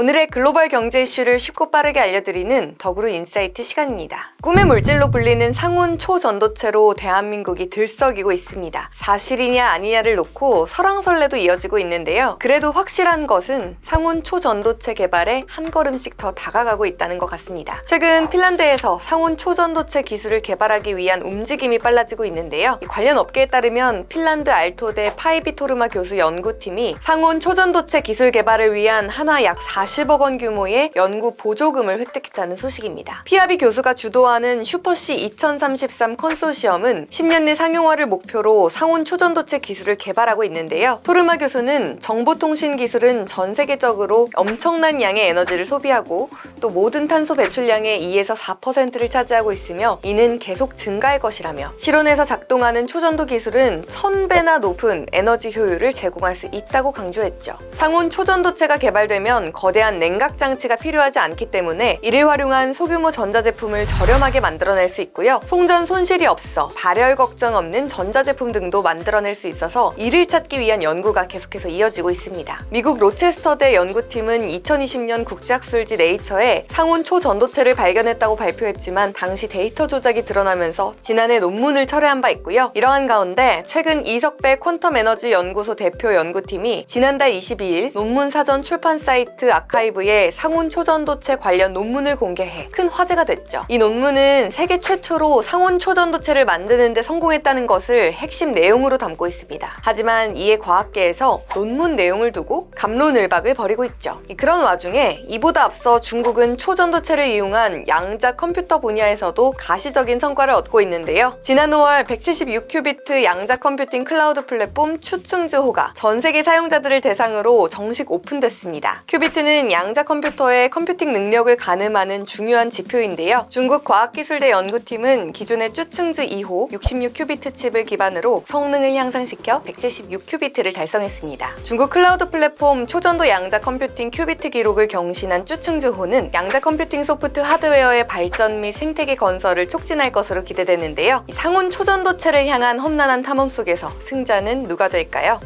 오늘의 글로벌 경제 이슈를 쉽고 빠르게 알려드리는 덕으로 인사이트 시간입니다. 꿈의 물질로 불리는 상온 초전도체로 대한민국이 들썩이고 있습니다. 사실이냐 아니냐를 놓고 설왕설래도 이어지고 있는데요. 그래도 확실한 것은 상온 초전도체 개발에 한 걸음씩 더 다가가고 있다는 것 같습니다. 최근 핀란드에서 상온 초전도체 기술을 개발하기 위한 움직임이 빨라지고 있는데요. 이 관련 업계에 따르면 핀란드 알토대 파이비토르마 교수 연구팀이 상온 초전도체 기술 개발을 위한 한화 약 40억 원 규모의 연구 보조금을 획득했다는 소식입니다. 피아비 교수가 주도하는 슈퍼시 2033 컨소시엄은 10년 내 상용화를 목표로 상온 초전도체 기술을 개발하고 있는데요. 토르마 교수는 정보통신 기술은 전 세계적으로 엄청난 양의 에너지를 소비하고 또 모든 탄소 배출량의 2에서 4%를 차지하고 있으며 이는 계속 증가할 것이라며 실온에서 작동하는 초전도 기술은 1000배나 높은 에너지 효율을 제공할 수 있다고 강조했죠. 상온 초전도체가 개발되면 거 대한 냉각 장치가 필요하지 않기 때문에 이를 활용한 소규모 전자제품을 저렴하게 만들어낼 수 있고요. 송전 손실이 없어 발열 걱정 없는 전자제품 등도 만들어낼 수 있어서 이를 찾기 위한 연구가 계속해서 이어지고 있습니다. 미국 로체스터대 연구팀은 2020년 국제학술지 네이처에 상온 초전도체를 발견했다고 발표했지만 당시 데이터 조작이 드러나면서 지난해 논문을 철회한 바 있고요. 이러한 가운데 최근 이석배 퀀텀 에너지 연구소 대표 연구팀이 지난달 22일 논문 사전 출판 사이트 아카이브에 상온 초전도체 관련 논문을 공개해 큰 화제가 됐죠. 이 논문은 세계 최초로 상온 초전도체를 만드는 데 성공했다는 것을 핵심 내용으로 담고 있습니다. 하지만 이에 과학계에서 논문 내용을 두고 감론을박을 벌이고 있죠. 이 그런 와중에 이보다 앞서 중국은 초전도체를 이용한 양자 컴퓨터 분야에서도 가시적인 성과를 얻고 있는데요. 지난 5월 176큐비트 양자 컴퓨팅 클라우드 플랫폼 추층즈호가 전 세계 사용자들을 대상으로 정식 오픈됐습니다. 큐비트는 양자 컴퓨터의 컴퓨팅 능력을 가늠하는 중요한 지표인데요. 중국 과학기술대 연구팀은 기존의 쭈층즈 2호 66큐비트 칩을 기반으로 성능을 향상시켜 176큐비트를 달성했습니다. 중국 클라우드 플랫폼 초전도 양자 컴퓨팅 큐비트 기록을 경신한 쭈층즈호는 양자 컴퓨팅 소프트 하드웨어의 발전 및 생태계 건설을 촉진할 것으로 기대되는데요. 이 상온 초전도체를 향한 험난한 탐험 속에서 승자는 누가 될까요?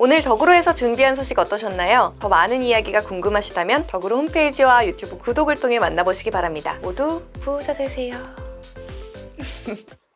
오늘 덕으로에서 준비한 소식 어떠셨나요? 더 많은 이야기가 궁금하시다면 덕으로 홈페이지와 유튜브 구독을 통해 만나보시기 바랍니다. 모두 부자 되세요.